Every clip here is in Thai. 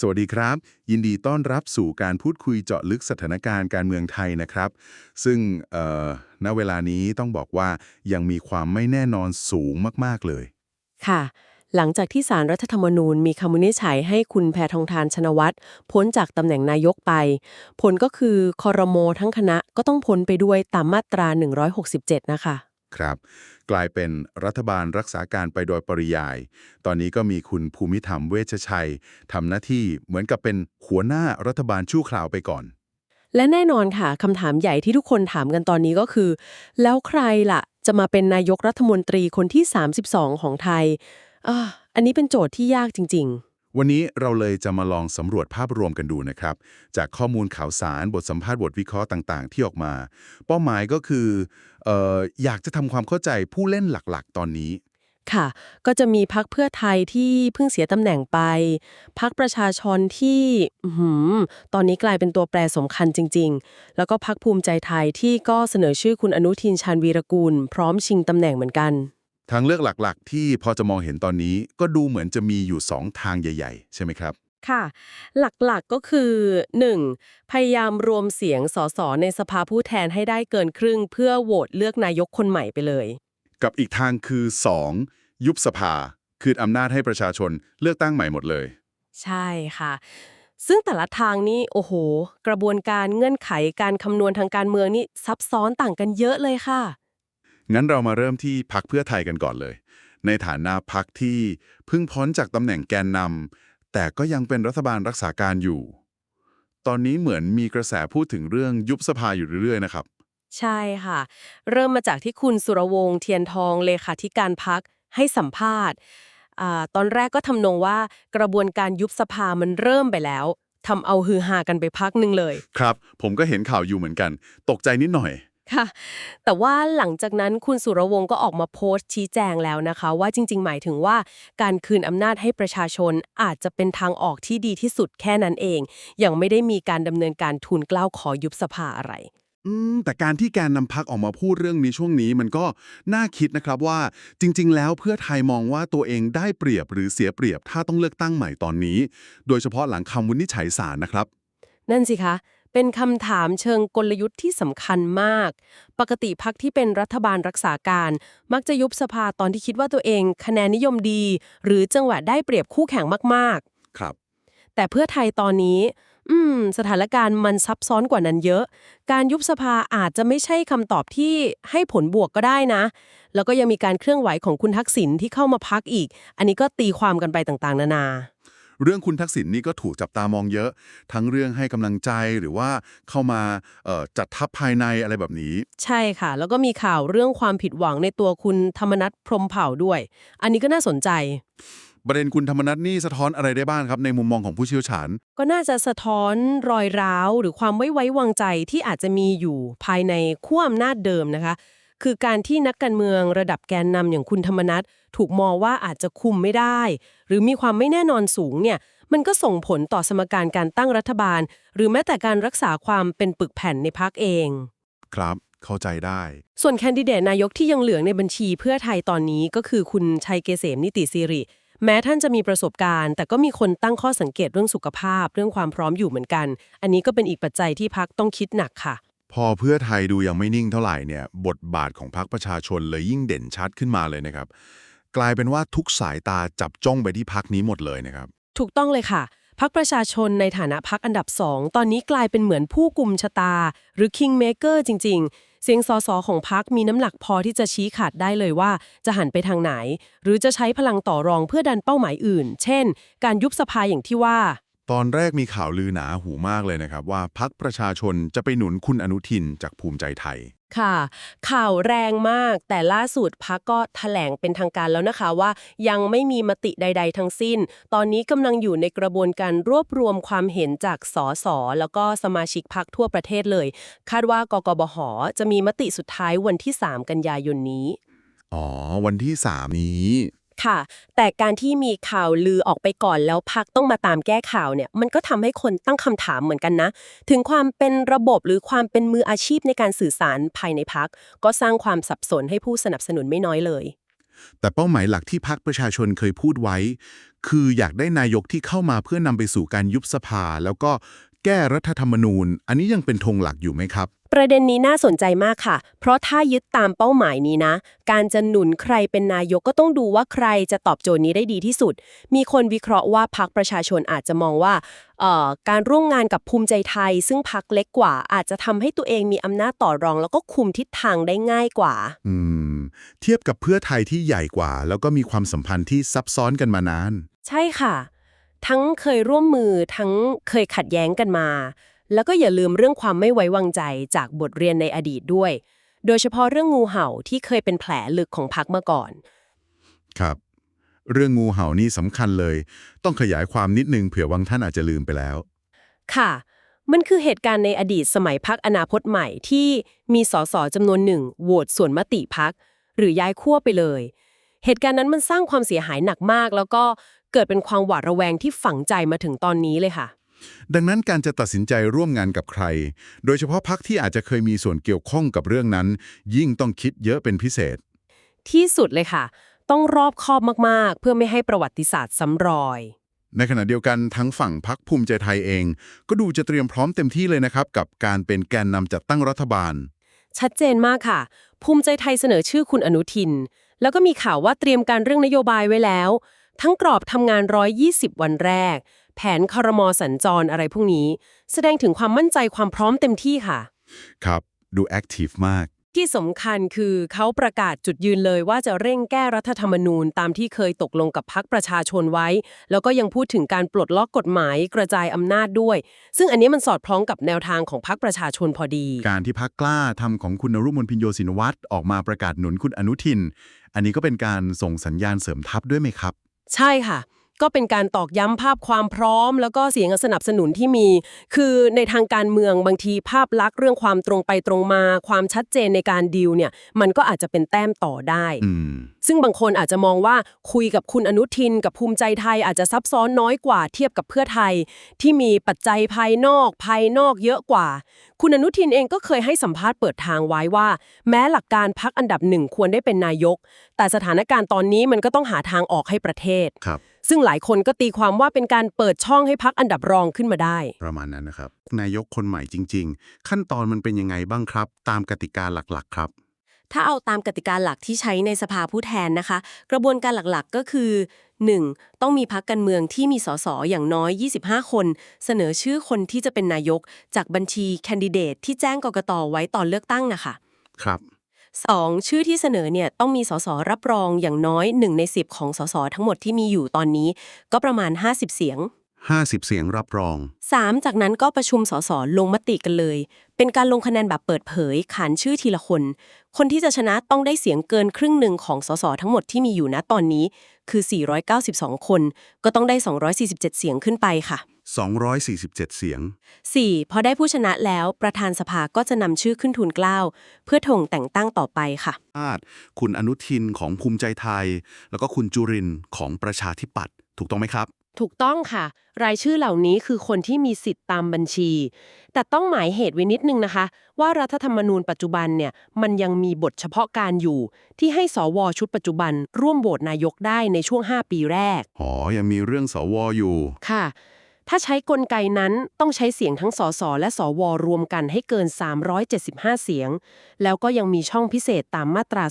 สวัสดีครับ ยินดีต้อนรับสู่การพูดคุยเจาะลึกสถานการณ์การเมืองไทยนะครับ ซึ่งเอ่อณเวลานี้ต้องบอกว่ายังมีความไม่แน่นอนสูงมาก ๆ เลย ค่ะ หลังจากที่สารรัฐธรรมนูญมีคำวินิจฉัยให้คุณแพทองทานชนวัตรพ้นจากตำแหน่งนายกไป ผลก็คือคอรมอทั้งคณะก็ต้องพ้นไปด้วยตามมาตรา 167 นะคะ ครับ กลายเป็นรัฐบาลรักษาการไปโดยปริยาย ตอนนี้ก็มีคุณภูมิธรรมเวชชัยทำหน้าที่เหมือนกับเป็นหัวหน้ารัฐบาลชั่วคราวไปก่อน และแน่นอนค่ะคำถามใหญ่ที่ทุกคนถามกันตอนนี้ก็คือ แล้วใครล่ะ จะมาเป็นนายกรัฐมนตรีคนที่ 32 ของไทยออันนี้เป็นโจทย์ที่ยากจริง ๆ วันนี้เราเลยจะมาลองสำรวจภาพรวมกันดูนะครับ จากข้อมูลข่าวสารบทสัมภาษณ์บทวิเคราะห์ต่างๆ ที่ออกมา เป้าหมายก็คืออออยากจะทำความเข้าใจผู้เล่นหลักๆ ตอนนี้ ค่ะ ก็จะมีพักเพื่อไทยที่เพิ่งเสียตำแหน่งไป พักประชาชนที่หือตอนนี้กลายเป็นตัวแปรสำคัญจริง ๆ แล้วก็พักภูมิใจไทยที่ก็เสนอชื่อคุณอนุทินชาญวีรกูล พร้อมชิงตำแหน่งเหมือนกัน ทางเลือกหลักๆ ที่พอจะมองเห็นตอนนี้ก็ดูเหมือนจะมีอยู่ 2 ทางใหญ่ ๆ ใช่ไหมครับ ค่ะ หลักๆก็คือ 1. พยายามรวมเสียงสสในสภาผู้แทนให้ได้เกินครึ่ง เพื่อโหวตเลือกนายกคนใหม่ไปเลย กับอีกทางคือ 2. ยุบสภา คืนอำนาจให้ประชาชนเลือกตั้งใหม่หมดเลย ใช่ค่ะซึ่งแต่ละทางนี่โอ้โห กระบวนการเงื่อนไขการคำนวณทางการเมืองนี่ซับซ้อนต่างกันเยอะเลยค่ะ งั้นเรามาเริ่มที่พักเพื่อไทยกันก่อนเลย ในฐานะพักที่เพิ่งพ้นจากตำแหน่งแกนนำแต่ก็ยังเป็นรัฐบาลรักษาการอยู่ ตอนนี้เหมือนมีกระแสพูดถึงเรื่องยุบสภาอยู่เรื่อยๆนะครับใช่ค่ะ เริ่มมาจากที่คุณสุรวงศ์เทียนทองเลขาธิการพักให้สัมภาษณ์อาตอนแรกก็ทำนองว่ากระบวนการยุบสภามันเริ่มไปแล้วทำเอาฮือฮากันไปพักหนึ่งเลย ครับ ผมก็เห็นข่าวอยู่เหมือนกัน ตกใจนิดหน่อย ค่ะ แต่ว่าหลังจากนั้นคุณสุรวงศ์ก็ออกมาโพสต์ชี้แจงแล้วนะคะ ว่าจริง ๆ หมายถึงว่าการคืนอำนาจให้ประชาชนอาจจะเป็นทางออกที่ดีที่สุดแค่นั้นเอง ยังไม่ได้มีการดำเนินการทูลเกล้าขอยุบสภาอะไร อืมแต่การที่แกนนำพักออกมาพูดเรื่องนี้ช่วงนี้มันก็น่าคิดนะครับว่าจริง ๆ แล้วเพื่อไทยมองว่าตัวเองได้เปรียบหรือเสียเปรียบถ้าต้องเลือกตั้งใหม่ตอนนี้ โดยเฉพาะหลังคำวินิจฉัยศาลนะครับ นั่นสิคะ เป็นคำถามเชิงกลยุทธ์ที่สำคัญมาก ปกติพักที่เป็นรัฐบาลรักษาการ มักจะยุบสภาตอนที่คิดว่าตัวเอง คะแนนนิยมดี หรือจังหวะได้เปรียบคู่แข่งมากครับๆแต่เพื่อไทยตอนนี้ อืม สถานการณ์มันซับซ้อนกว่านั้นเยอะ การยุบสภาอาจจะไม่ใช่คำตอบที่ให้ผลบวกก็ได้นะ แล้วก็ยังมีการเคลื่อนไหวของคุณทักษิณที่เข้ามาพักอีก อันนี้ก็ตีความกันไปต่างๆ นานา เรื่องคุณทักษิณนี่ก็ถูกจับตามองเยอะ ทั้งเรื่องให้กำลังใจหรือว่าเข้ามาเอ่อจัดทัพภายในอะไรแบบนี้ ใช่ค่ะ แล้วก็มีข่าวเรื่องความผิดหวังในตัวคุณธรรมนัฐพรหมเผ่าด้วย อันนี้ก็น่าสนใจ ประเด็นคุณธรรมนัฐนี่สะท้อนอะไรได้บ้างครับ ในมุมมองของผู้เชี่ยวชาญ ก็น่าจะสะท้อนรอยร้าว หรือความไม่ไว้วางใจที่อาจจะมีอยู่ภายในขั้วอำนาจเดิมนะคะ คือการที่นักการเมืองระดับแกนนำอย่างคุณธรรมนัฐถูกมองว่าอาจจะคุมไม่ได้ หรือมีความไม่แน่นอนสูงเนี่ยมันก็ส่งผลต่อสมการการตั้งรัฐบาล หรือแม้แต่การรักษาความเป็นปึกแผ่นในพักเอง ครับเข้าใจได้ ส่วนแคนดิเดตนายกที่ยังเหลือในบัญชีเพื่อไทยตอนนี้ก็คือคุณชัยเกษมนิติสิริ แม้ท่านจะมีประสบการณ์ แต่ก็มีคนตั้งข้อสังเกตเรื่องสุขภาพ เรื่องความพร้อมอยู่เหมือนกัน อันนี้ก็เป็นอีกปัจจัยที่พักต้องคิดหนักค่ะ พอเพื่อไทยดูยังไม่นิ่งเท่าไหร่เนี่ยบทบาทของพรรคประชาชนเลยยิ่งเด่นชัดขึ้นมาเลยนะครับ กลายเป็นว่าทุกสายตาจับจ้องไปที่พรรคนี้หมดเลยนะครับ ถูกต้องเลยค่ะพักประชาชนในฐานะพักอันดับสองตอนนี้กลายเป็นเหมือนผู้กุมชะตา หรือ kingmaker จริง ๆ เสียงสสของพักมีน้ำหนักพอที่จะชี้ขาดได้เลยว่า จะหันไปทางไหน หรือจะใช้พลังต่อรองเพื่อดันเป้าหมายอื่น เช่น การยุบสภาอย่างที่ว่า ตอนแรกมีข่าวลือหนาหูมากเลยนะครับ ว่าพักประชาชนจะไปหนุนคุณอนุทินจากภูมิใจไทย ค่ะ ข่าวแรงมากแต่ล่าสุดพักก็แถลงเป็นทางการแล้วนะคะว่า ยังไม่มีมติใด ๆ ทั้งสิ้น ตอนนี้กำลังอยู่ในกระบวนการรวบรวมความเห็นจากสสแล้วก็สมาชิกพักทั่วประเทศเลย คาดว่ากกบหจะมีมติสุดท้ายวันที่ 3 กันยายนนี้ อ๋อ วันที่ 3 นี้ ค่ะ แต่การที่มีข่าวลือออกไปก่อนแล้วพักต้องมาตามแก้ข่าวเนี่ย มันก็ทำให้คนตั้งคำถามเหมือนกันนะ ถึงความเป็นระบบหรือความเป็นมืออาชีพในการสื่อสารภายในพัก ก็สร้างความสับสนให้ผู้สนับสนุนไม่น้อยเลย แต่เป้าหมายหลักที่พรรคประชาชนเคยพูดไว้ คืออยากได้นายกที่เข้ามาเพื่อนำไปสู่การยุบสภา แล้วก็ แก้รัฐธรรมนูญ อันนี้ยังเป็นธงหลักอยู่ไหมครับ ประเด็นนี้น่าสนใจมากค่ะ เพราะถ้ายึดตามเป้าหมายนี้นะ การจะหนุนใครเป็นนายกก็ต้องดูว่าใครจะตอบโจทย์นี้ได้ดีที่สุด มีคนวิเคราะห์ว่าพรรคประชาชนอาจจะมองว่าเอ่อการร่วมงานกับภูมิใจไทย ซึ่งพรรคเล็กกว่า อาจจะทำให้ตัวเองมีอำนาจต่อรอง แล้วก็คุมทิศทางได้ง่ายกว่า อืม เทียบกับเพื่อไทยที่ใหญ่กว่า แล้วก็มีความสัมพันธ์ที่ซับซ้อนกันมานาน ใช่ค่ะ ทั้งเคยร่วมมือทั้งเคยขัดแย้งกันมา แล้วก็อย่าลืมเรื่องความไม่ไว้วางใจจากบทเรียนในอดีตด้วย โดยเฉพาะเรื่องงูเห่าที่เคยเป็นแผลลึกของพักมาก่อน ครับ เรื่องงูเห่านี่สำคัญเลย ต้องขยายความนิดนึงเผื่อบางท่านอาจจะลืมไปแล้ว ค่ะ มันคือเหตุการณ์ในอดีตสมัยพักอนาคตใหม่ที่มีสสจำนวนหนึ่งโหวตส่วนมติพักหรือย้ายขั้วไปเลย เหตุการณ์นั้นมันสร้างความเสียหายหนักมาก แล้วก็ เกิดเป็นความหวาดระแวงที่ฝังใจมาถึงตอนนี้เลยค่ะ ดังนั้นการจะตัดสินใจร่วมงานกับใคร โดยเฉพาะพักที่อาจจะเคยมีส่วนเกี่ยวข้องกับเรื่องนั้น ยิ่งต้องคิดเยอะเป็นพิเศษ ที่สุดเลยค่ะ ต้องรอบคอบมากๆ เพื่อไม่ให้ประวัติศาสตร์ซ้ำรอย ในขณะเดียวกันทั้งฝั่งพักภูมิใจไทยเอง ก็ดูจะเตรียมพร้อมเต็มที่เลยนะครับกับการเป็นแกนนำจัดตั้งรัฐบาล ชัดเจนมากค่ะ ภูมิใจไทยเสนอชื่อคุณอนุทิน แล้วก็มีข่าวว่าเตรียมการเรื่องนโยบายไว้แล้ว ทั้งกรอบทำงาน 120 วันแรก แผนครมสัญจรอะไรพวกนี้ แสดงถึงความมั่นใจความพร้อมเต็มที่ค่ะ ครับ ดูแอคทีฟมาก ที่สำคัญคือเขาประกาศจุดยืนเลยว่าจะเร่งแก้รัฐธรรมนูญตามที่เคยตกลงกับพักประชาชนไว้ แล้วก็ยังพูดถึงการปลดล็อกกฎหมายกระจายอำนาจด้วย ซึ่งอันนี้มันสอดคล้องกับแนวทางของพักประชาชนพอดี การที่พักกล้าทำของคุณนรุมนพินโยสินวัตรออกมาประกาศหนุนคุณอนุทิน อันนี้ก็เป็นการส่งสัญญาณเสริมทัพด้วยไหมครับ ใช่ค่ะ ก็เป็นการตอกย้ำภาพความพร้อม แล้วก็เสียงสนับสนุนที่มี คือในทางการเมืองบางทีภาพลักษณ์เรื่องความตรงไปตรงมา ความชัดเจนในการดีลเนี่ย มันก็อาจจะเป็นแต้มต่อได้อืมซึ่งบางคนอาจจะมองว่าคุยกับคุณอนุทิน กับภูมิใจไทยอาจจะซับซ้อนน้อยกว่าเทียบกับเพื่อไทย ที่มีปัจจัยภายนอกภายนอกเยอะกว่า คุณอนุทินเองก็เคยให้สัมภาษณ์เปิดทางไว้ว่า แม้หลักการพักอันดับหนึ่งควรได้เป็นนายก แต่สถานการณ์ตอนนี้มันก็ต้องหาทางออกให้ประเทศครับ ซึ่งหลายคนก็ตีความว่าเป็นการเปิดช่องให้พักอันดับรองขึ้นมาได้ ประมาณนั้นนะครับ นายกคนใหม่จริง ๆ ขั้นตอนมันเป็นยังไงบ้างครับ ตามกติกาหลักๆ ครับ ถ้าเอาตามกติกาหลักที่ใช้ในสภาผู้แทนนะคะ กระบวนการหลักๆก็คือ 1. ต้องมีพักการเมืองที่มีสสอย่างน้อย 25 คน เสนอชื่อคนที่จะเป็นนายก จากบัญชีแคนดิเดตที่แจ้งกกตไว้ตอนเลือกตั้งนะคะ ครับ 2. ชื่อที่เสนอเนี่ยต้องมีสสรับรองอย่างน้อย 1 ใน 10 ของสสทั้งหมดที่มีอยู่ตอนนี้ ก็ประมาณ 50 เสียง 50 เสียงรับรอง 3. จากนั้นก็ประชุมสสลงมติกันเลย เป็นการลงคะแนนแบบเปิดเผย ขานชื่อทีละคน คนที่จะชนะต้องได้เสียงเกินครึ่งหนึ่งของสสทั้งหมดที่มีอยู่ณตอนนี้ คือ 492 คน ก็ต้องได้ 247 เสียงขึ้นไปค่ะ 247 เสียง 4. พอได้ผู้ชนะแล้วประธานสภาก็จะนำชื่อขึ้นทูลเกล้าเพื่อถงแต่งตั้งต่อไปค่ะชาติคุณอนุทินของภูมิใจไทย แล้วก็คุณจุรินทร์ของประชาธิปัตย์ถูกต้องไหมครับ ถูกต้องค่ะ รายชื่อเหล่านี้คือคนที่มีสิทธิ์ตามบัญชี แต่ต้องหมายเหตุไว้นิดนึงนะคะ ว่ารัฐธรรมนูญปัจจุบันเนี่ยมันยังมีบทเฉพาะการอยู่ ที่ให้สวชุดปัจจุบัน ร่วมโหวตนายกได้ในช่วง 5 ปีแรกอ๋อยังมีเรื่องสวอยู่ ค่ะ ถ้าใช้กลไกนั้นต้องใช้เสียงทั้งสสและสวรวมกันให้เกิน 375 เสียง แล้วก็ยังมีช่องพิเศษตามมาตรา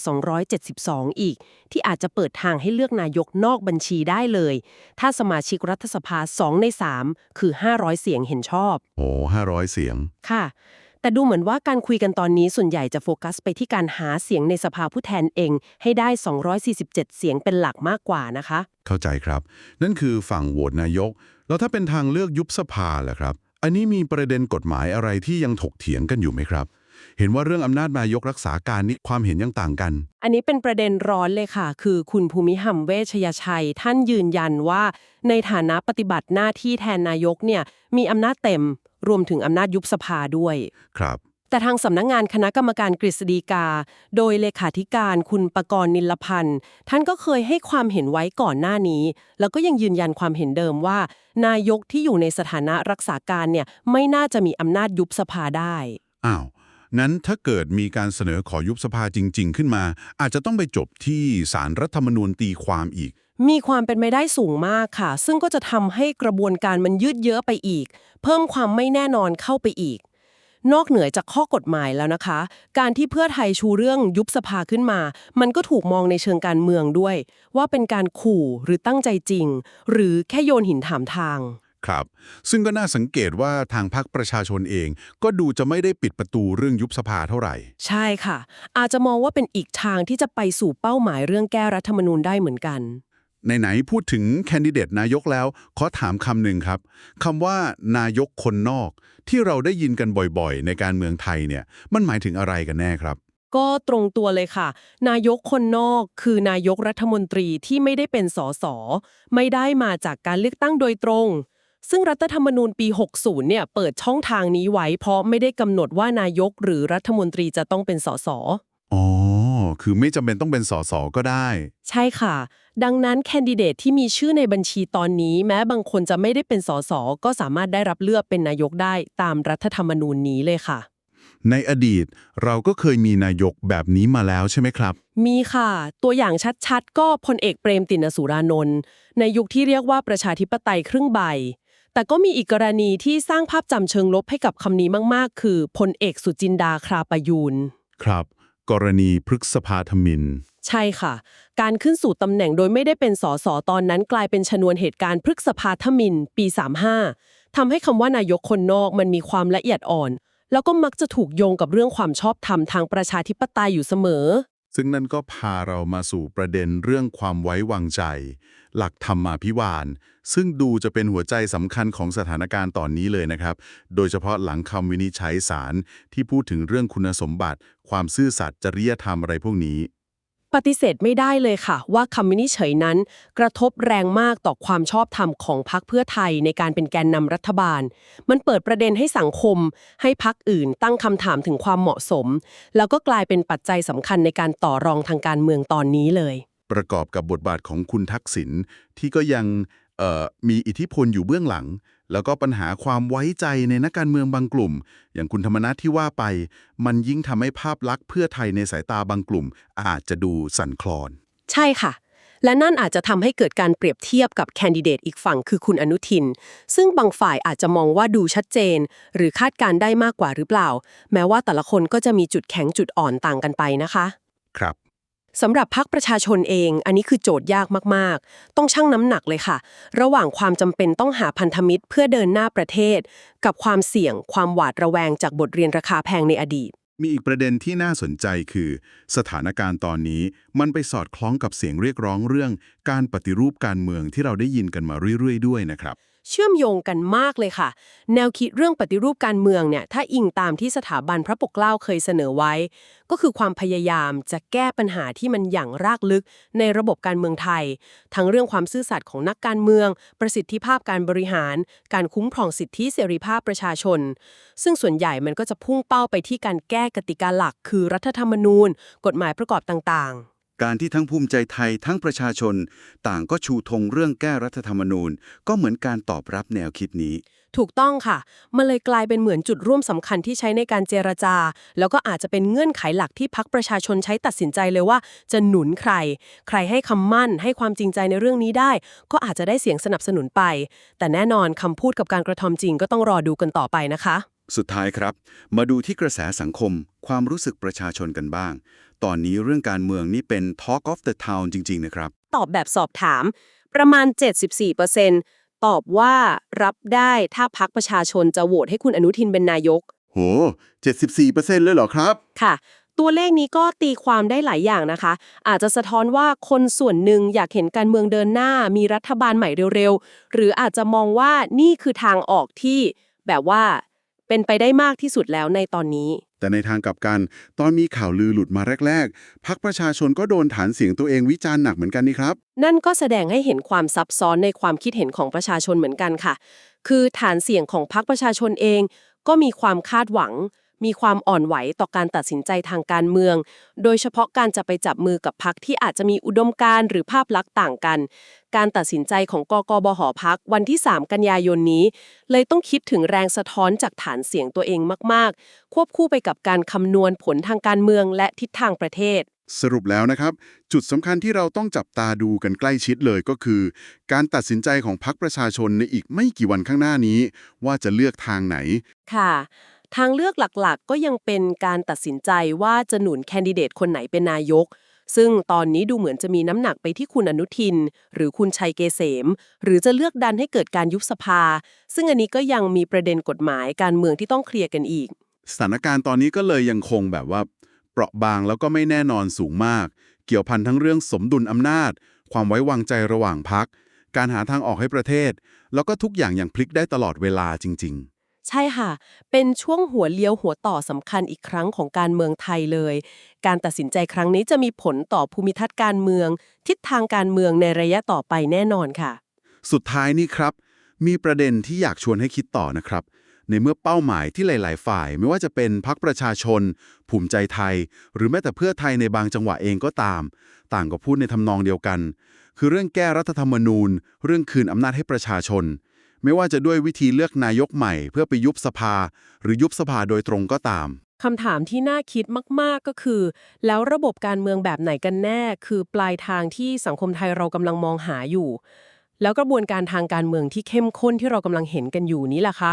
272 อีก ที่อาจจะเปิดทางให้เลือกนายกนอกบัญชีได้เลย ถ้าสมาชิกรัฐสภา 2 ใน 3 คือ 500 เสียงเห็นชอบ โอ้500 เสียง ค่ะ แต่ดูเหมือนว่าการคุยกันตอนนี้ส่วนใหญ่จะโฟกัสไปที่การหาเสียงในสภาผู้แทนเอง ให้ได้ 247 เสียงเป็นหลักมากกว่านะคะ เข้าใจครับ นั่นคือฝั่งโหวตนายก แล้วถ้าเป็นทางเลือกยุบสภาล่ะครับ อันนี้มีประเด็นกฎหมายอะไรที่ยังถกเถียงกันอยู่ไหมครับเห็นว่าเรื่องอำนาจนายกรักษาการนี่ความเห็นยังต่างกัน อันนี้เป็นประเด็นร้อนเลยค่ะ คือคุณภูมิหัมเวชยชัย ท่านยืนยันว่า ในฐานะปฏิบัติหน้าที่แทนนายกเนี่ยมีอำนาจเต็ม รวมถึงอำนาจยุบสภาด้วย ครับ แต่ทางสำนักงงานคณะกรรมการกฤษฎีกา โดยเลขาธิการคุณประกรณ์นิลพันธ์ ท่านก็เคยให้ความเห็นไว้ก่อนหน้านี้ แล้วก็ยังยืนยันความเห็นเดิมว่า นายกที่อยู่ในสถานะรักษาการเนี่ยไม่น่าจะมีอำนาจยุบสภาได้อ้าวงั้นถ้าเกิดมีการเสนอขอยุบสภาจริง ๆ ขึ้นมา อาจจะต้องไปจบที่สารรัฐธรรมนูญตีความอีก มีความเป็นไปได้สูงมากค่ะ ซึ่งก็จะทำให้กระบวนการมันยืดเยื้อไปอีก เพิ่มความไม่แน่นอนเข้าไปอีก นอกเหนือจากข้อกฎหมายแล้วนะคะ การที่เพื่อไทยชูเรื่องยุบสภาขึ้นมา มันก็ถูกมองในเชิงการเมืองด้วย ว่าเป็นการขู่หรือตั้งใจจริง หรือแค่โยนหินถามทางครับ ซึ่งก็น่าสังเกตว่าทางพรรคประชาชนเอง ก็ดูจะไม่ได้ปิดประตูเรื่องยุบสภาเท่าไหร่ ใช่ค่ะ อาจจะมองว่าเป็นอีกทางที่จะไปสู่เป้าหมายเรื่องแก้รัฐธรรมนูญได้เหมือนกัน ไหนๆพูดถึงแคนดิเดตนายกแล้ว ขอถามคำหนึ่งครับคำว่านายกคนนอก ที่เราได้ยินกันบ่อยๆ ในการเมืองไทยเนี่ยมันหมายถึงอะไรกันแน่ครับ ก็ตรงตัวเลยค่ะ นายกคนนอกคือนายกรัฐมนตรีที่ไม่ได้เป็นสสไม่ได้มาจากการเลือกตั้งโดยตรง ซึ่งรัฐธรรมนูญปี 60 เนี่ยเปิดช่องทางนี้ไว้ เพราะไม่ได้กำหนดว่านายกหรือรัฐมนตรีจะต้องเป็นสสอ๋อ คือไม่จำเป็นต้องเป็นสสก็ได้ ใช่ค่ะ ดังนั้นแคนดิเดตที่มีชื่อในบัญชีตอนนี้ แม้บางคนจะไม่ได้เป็นสสก็สามารถได้รับเลือกเป็นนายกได้ตามรัฐธรรมนูญนี้เลยค่ะ ในอดีตเราก็เคยมีนายกแบบนี้มาแล้วใช่ไหมครับ มีค่ะ ตัวอย่างชัดๆ ก็พลเอกเปรมตินสุรานนท์ในยุคที่เรียกว่าประชาธิปไตยครึ่งใบ แต่ก็มีอีกกรณีที่สร้างภาพจำเชิงลบให้กับคำนี้มากๆ คือพลเอกสุจินดาคราประยูนครับ กรณีพฤกษภาธมิน ใช่ค่ะ การขึ้นสู่ตำแหน่งโดยไม่ได้เป็นสสตอนนั้นกลายเป็นชนวนเหตุการณ์พฤกษภาธมิน ปี 35ทำให้คำว่านายกคนนอกมันมีความละเอียดอ่อน แล้วก็มักจะถูกโยงกับเรื่องความชอบธรรมทางประชาธิปไตยอยู่เสมอ ซึ่งนั่นก็พาเรามาสู่ประเด็นเรื่องความไว้วางใจ หลักธรรมาภิวาลซึ่งดูจะเป็นหัวใจสำคัญของสถานการณ์ตอนนี้เลยนะครับ โดยเฉพาะหลังคำวินิจฉัยศาลที่พูดถึงเรื่องคุณสมบัติ ความซื่อสัตย์จริยธรรมอะไรพวกนี้ ปฏิเสธไม่ได้เลยค่ะ ว่าคำวินิจฉัยนั้น กระทบแรงมากต่อความชอบธรรมของพรรคเพื่อไทยในการเป็นแกนนำรัฐบาล มันเปิดประเด็นให้สังคม ให้พรรคอื่นตั้งคำถามถึงความเหมาะสม แล้วก็กลายเป็นปัจจัยสำคัญในการต่อรองทางการเมืองตอนนี้เลย ประกอบกับบทบาทของคุณทักษิณที่ก็ยังมีอิทธิพลอยู่เบื้องหลัง แล้วก็ปัญหาความไว้ใจในนักการเมืองบางกลุ่ม อย่างคุณธรรมนัฐที่ว่าไป มันยิ่งทำให้ภาพลักษณ์เพื่อไทยในสายตาบางกลุ่ม อาจจะดูสั่นคลอน ใช่ค่ะ และนั่นอาจจะทำให้เกิดการเปรียบเทียบกับแคนดิเดตอีกฝั่งคือคุณอนุทิน ซึ่งบางฝ่ายอาจจะมองว่าดูชัดเจน หรือคาดการณ์ได้มากกว่าหรือเปล่า แม้ว่าแต่ละคนก็จะมีจุดแข็งจุดอ่อนต่างกันไปนะคะ ครับ สำหรับพรรคประชาชนเอง อันนี้คือโจทย์ยากมาก ๆ ต้องชั่งน้ำหนักเลยค่ะ ระหว่างความจำเป็นต้องหาพันธมิตรเพื่อเดินหน้าประเทศ กับความเสี่ยง ความหวาดระแวงจากบทเรียนราคาแพงในอดีต มีอีกประเด็นที่น่าสนใจคือ สถานการณ์ตอนนี้มันไปสอดคล้องกับเสียงเรียกร้องเรื่อง การปฏิรูปการเมืองที่เราได้ยินกันมาเรื่อย ๆ ด้วยนะครับ เชื่อมโยงกันมากเลยค่ะ แนวคิดเรื่องปฏิรูปการเมืองเนี่ยถ้าอิงตามที่สถาบันพระปกเกล้าเคยเสนอไว้ ก็คือความพยายามจะแก้ปัญหาที่มันอย่างรากลึกในระบบการเมืองไทย ทั้งเรื่องความซื่อสัตย์ของนักการเมือง ประสิทธิภาพการบริหาร การคุ้มครองสิทธิเสรีภาพประชาชน ซึ่งส่วนใหญ่มันก็จะพุ่งเป้าไปที่การแก้กติกาหลัก คือรัฐธรรมนูญ กฎหมายประกอบต่างๆ การที่ทั้งภูมิใจไทยทั้งประชาชน ต่างก็ชูธงเรื่องแก้รัฐธรรมนูญ ก็เหมือนการตอบรับแนวคิดนี้ ถูกต้องค่ะ มันเลยกลายเป็นเหมือนจุดร่วมสำคัญที่ใช้ในการเจรจา แล้วก็อาจจะเป็นเงื่อนไขหลักที่พักประชาชนใช้ตัดสินใจเลยว่า จะหนุนใคร ใครให้คำมั่น ให้ความจริงใจในเรื่องนี้ได้ ก็อาจจะได้เสียงสนับสนุนไป แต่แน่นอนคำพูดกับการกระทำจริงก็ต้องรอดูกันต่อไปนะคะ สุดท้ายครับ มาดูที่กระแสสังคม ความรู้สึกประชาชนกันบ้าง ตอนนี้เรื่องการเมืองนี่เป็น Talk of the Town จริง ๆ นะครับ ตอบแบบสอบถาม ประมาณ 74%ตอบว่ารับได้ถ้าพักประชาชนจะโหวตให้คุณอนุทินเป็นนายก โห 74%เลยเหรอครับ ค่ะ ตัวเลขนี้ก็ตีความได้หลายอย่างนะคะ อาจจะสะท้อนว่าคนส่วนหนึ่งอยากเห็นการเมืองเดินหน้า มีรัฐบาลใหม่เร็วๆ หรืออาจจะมองว่านี่คือทางออกที่แบบว่า เป็นไปได้มากที่สุดแล้วในตอนนี้ แต่ในทางกลับกัน ตอนมีข่าวลือหลุดมาแรก ๆพักประชาชนก็โดนฐานเสียงตัวเองวิจารณ์หนักเหมือนกันนี่ครับ นั่นก็แสดงให้เห็นความซับซ้อนในความคิดเห็นของประชาชนเหมือนกันค่ะ คือฐานเสียงของพรรคประชาชนเอง ก็มีความคาดหวัง มีความอ่อนไหวต่อการตัดสินใจทางการเมือง โดยเฉพาะการจะไปจับมือกับพักที่อาจจะมีอุดมการณ์หรือภาพลักษณ์ต่างกัน การตัดสินใจของกกบหพักวันที่ 3 กันยายนนี้ เลยต้องคิดถึงแรงสะท้อนจากฐานเสียงตัวเองมาก ๆ ควบคู่ไปกับการคำนวณผลทางการเมืองและทิศทางประเทศสรุปแล้วนะครับ จุดสำคัญที่เราต้องจับตาดูกันใกล้ชิดเลยก็คือ การตัดสินใจของพรรคประชาชนในอีกไม่กี่วันข้างหน้านี้ ว่าจะเลือกทางไหน ค่ะ ทางเลือกหลักๆ ก็ยังเป็นการตัดสินใจว่าจะหนุนแคนดิเดตคนไหนเป็นนายก ซึ่งตอนนี้ดูเหมือนจะมีน้ำหนักไปที่คุณอนุทิน หรือคุณชัยเกษม หรือจะเลือกดันให้เกิดการยุบสภา ซึ่งอันนี้ก็ยังมีประเด็นกฎหมายการเมืองที่ต้องเคลียร์กันอีก สถานการณ์ตอนนี้ก็เลยยังคงแบบว่า เปราะบางแล้วก็ไม่แน่นอนสูงมาก เกี่ยวพันทั้งเรื่องสมดุลอำนาจ ความไว้วางใจระหว่างพัก การหาทางออกให้ประเทศ แล้วก็ทุกอย่างอยังพลิกได้ตลอดเวลาจริง ๆ ใช่ค่ะ เป็นช่วงหัวเลี้ยวหัวต่อสำคัญอีกครั้งของการเมืองไทยเลย การตัดสินใจครั้งนี้จะมีผลต่อภูมิทัศน์การเมือง ทิศทางการเมืองในระยะต่อไปแน่นอนค่ะ สุดท้ายนี่ครับ มีประเด็นที่อยากชวนให้คิดต่อนะครับ ในเมื่อเป้าหมายที่หลาย ๆ ฝ่าย ไม่ว่าจะเป็นพักประชาชน ภูมิใจไทย หรือแม้แต่เพื่อไทยในบางจังหวะเองก็ตาม ต่างก็พูดในทำนองเดียวกัน คือเรื่องแก้รัฐธรรมนูญ เรื่องคืนอำนาจให้ประชาชน ไม่ว่าจะด้วยวิธีเลือกนายกใหม่ เพื่อไปยุบสภา หรือยุบสภาโดยตรงก็ตามคำถามที่น่าคิดมาก ๆ ก็คือ แล้วระบบการเมืองแบบไหนกันแน่ คือปลายทางที่สังคมไทยเรากำลังมองหาอยู่ แล้วกระบวนการทางการเมืองที่เข้มข้นที่เรากำลังเห็นกันอยู่นี้ล่ะคะ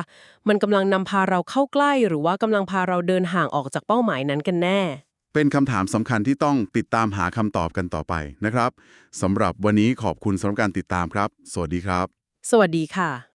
มันกำลังนำพาเราเข้าใกล้ หรือว่ากำลังพาเราเดินห่างออกจากเป้าหมายนั้นกันแน่ เป็นคำถามสำคัญที่ต้องติดตามหาคำตอบกันต่อไปนะครับสำหรับวันนี้ขอบคุณสำหรับการติดตามครับ สวัสดีครับ สวัสดีค่ะ